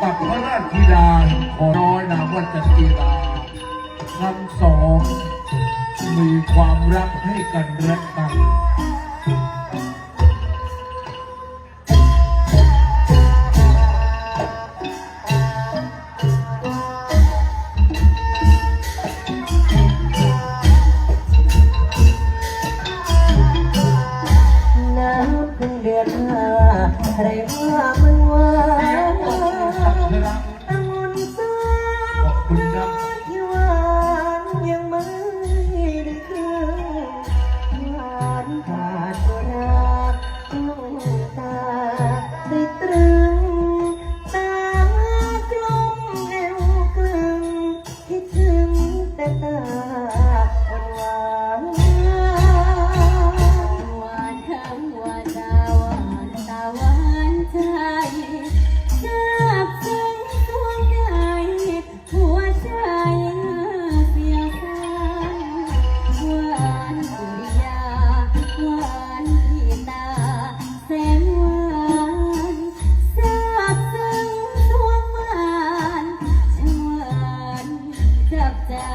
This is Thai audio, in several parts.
กับพระราชธิดาของน้อยนามว่าจันจีราทั้งสอง มีความรักให้กันและกัน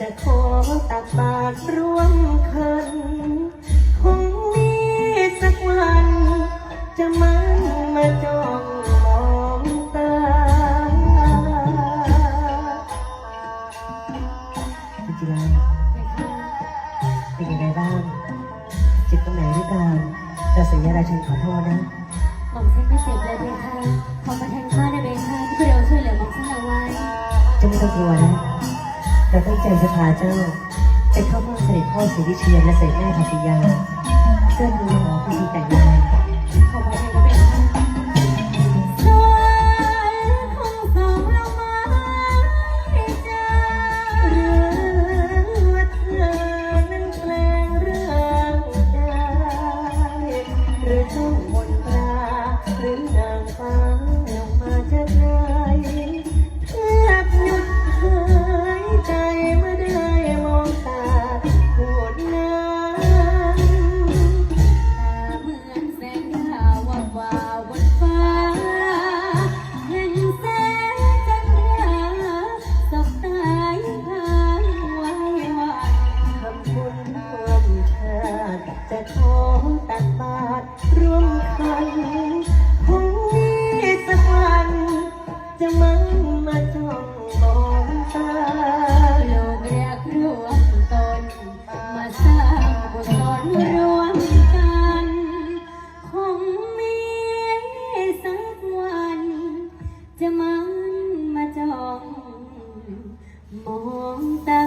จะขอตักบาตรร่วมคันคงมีสักวัน จะมันมาจ้องมองตาพี่จิราเป็นยังไงบ้างเจ็บตรงไหนหรือเปล่าจะสัญญาราชันขอโทษนะหม่อมฉันไม่เจ็บเลยเบค่ะขอประทานข้าได้เบค่ะที่เราช่วยเหลือหม่อมฉันเอาไว้ จะไม่ต้องกลัวนะ เราตั้งใจจะพาเจ้าไปเข้าเมืองเสด็จพ่อศรีวิเชียนและเสด็จแม่พัทยาเพื่อดูหอพิธีแต่ง ของตัดบาดร่วมกันคงมีสักวันจะมั่งมาจ้องมองตาโลกเรียกรวมตน มาสร้างบุญตนรวมกันคงมีสักวัน จะมั่งมาจ้องมองตา